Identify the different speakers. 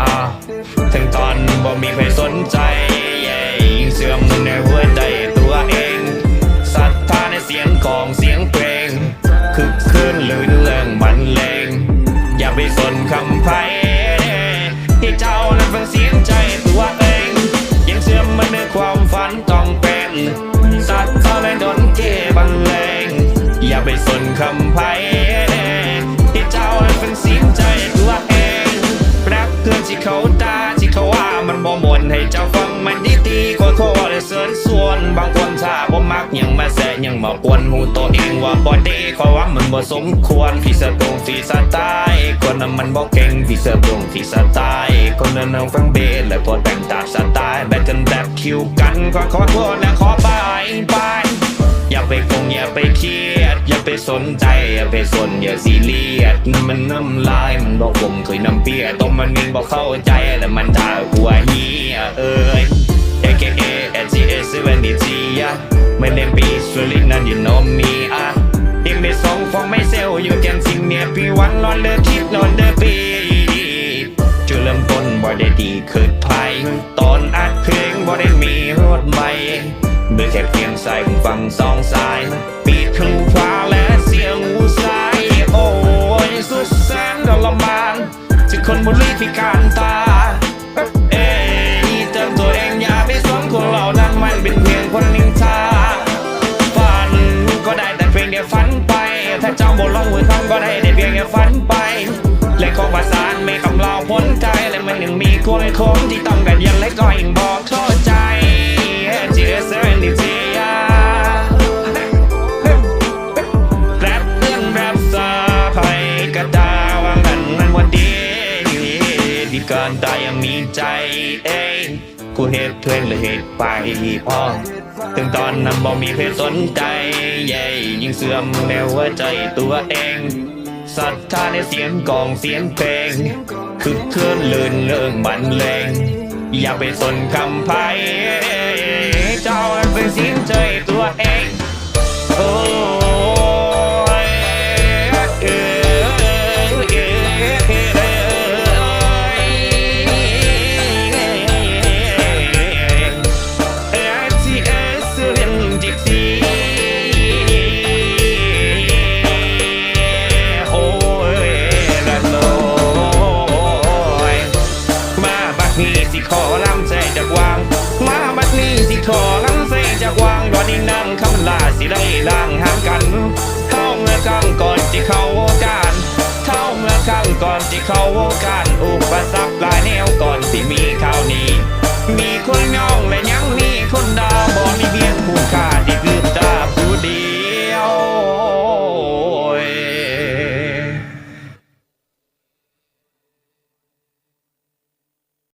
Speaker 1: อะถึงตอนบ่มีใครสนใจย่ยิ่งเสื่อมในหัวใจตัวเองศรัทธาในเสียงกลองเสียงเพลงคือคืนลื่นเริงบรรเลง อย่าไปสนคำไพ่ที่เจ้านั้นฟังเสียงใจตัวเอง ยังเชื่อมมันในความฝันต้องเป็นสัท่าในดนเกบันเลง อย่าไปสนคำไพ่ที่เจ้านั้นฟังเสียงใจ ที่เขาตาที่เขาว่ามันบ่มนให้เจ้าฟังมันดีดีๆขอโทษและเสริญส่วนบางคนถ้าบ่มักยังมาแสยังมากวนหูตัวเองว่าบ่ดีขอว่ามันบ่สมควรพี่สะตรงพี่สะตายคนนั้นมันบ่เก่งพี่สะตรงพี่สะตายคนนั้นเอาฟังเบสและพอแต่งตาสไตล์แบบกันแบบคิวกันขอขอโทษและขอบายบายอย่าไปคงอย่าไปครียด สนใจอย่าไปสนอย่าซีเรียสมันน้ำลายมันบอกผมเคยน้ำเปียต้มมันมินบอกเข้าใจแล้วมันท่าหัวเฮียเอ้ย AKA SGS 70 yeah My name is Sulin and you know me ah ยังไม่ส่งฟองไม่เซลอยู่จังสิ่งเนี่ยพี่วันรอนเลิกคิดนอนเด้อปีจุดเริ่มต้นบ่ได้ดีเกิดภัยตอนอัดเพลงบ่ได้มีรถใหม่เมื่อแค่เพียงใส่ฟังสองสายปิดหูฟ้าและ สุดแสนทรมานจากคนบุรีพิการตา เอ้ยเติมตัวเองอย่าไปสนคนเหล่านั้นมันเป็นเพียงคนนินทาฝันก็ได้แต่เพียงเดียวฝันไป ถ้าเจ้าบนลงมือทำก็ได้แต่เพียงเดียวฝันไป และของประสานไม่คำล่าพ้นใจและมันยังมีคนคมที่ต้องกันยังและก็ยังบอกเข้า ที่การตายยังมีใจเองกูเหตุเพลงหรือเหตุไปพอถึงตอนนั้นบ่มีใครสนใจเย่ยิ่งเสื่อมในหัวใจตัวเองศรัทธาในเสียงกองเสียงเพลงคือเคลื่อนลื่นเรื่องบรรเลงอย่าไปสนคำไพ่เจ้ามันเป็นเสียงใจตัวเอง ล่างห่างกัน เข้าเมื่อครั้งก่อนที่เข้าวการ เข้าเมื่อครั้งก่อนที่เข้าวการ อุปสรรคหลายแนวก่อน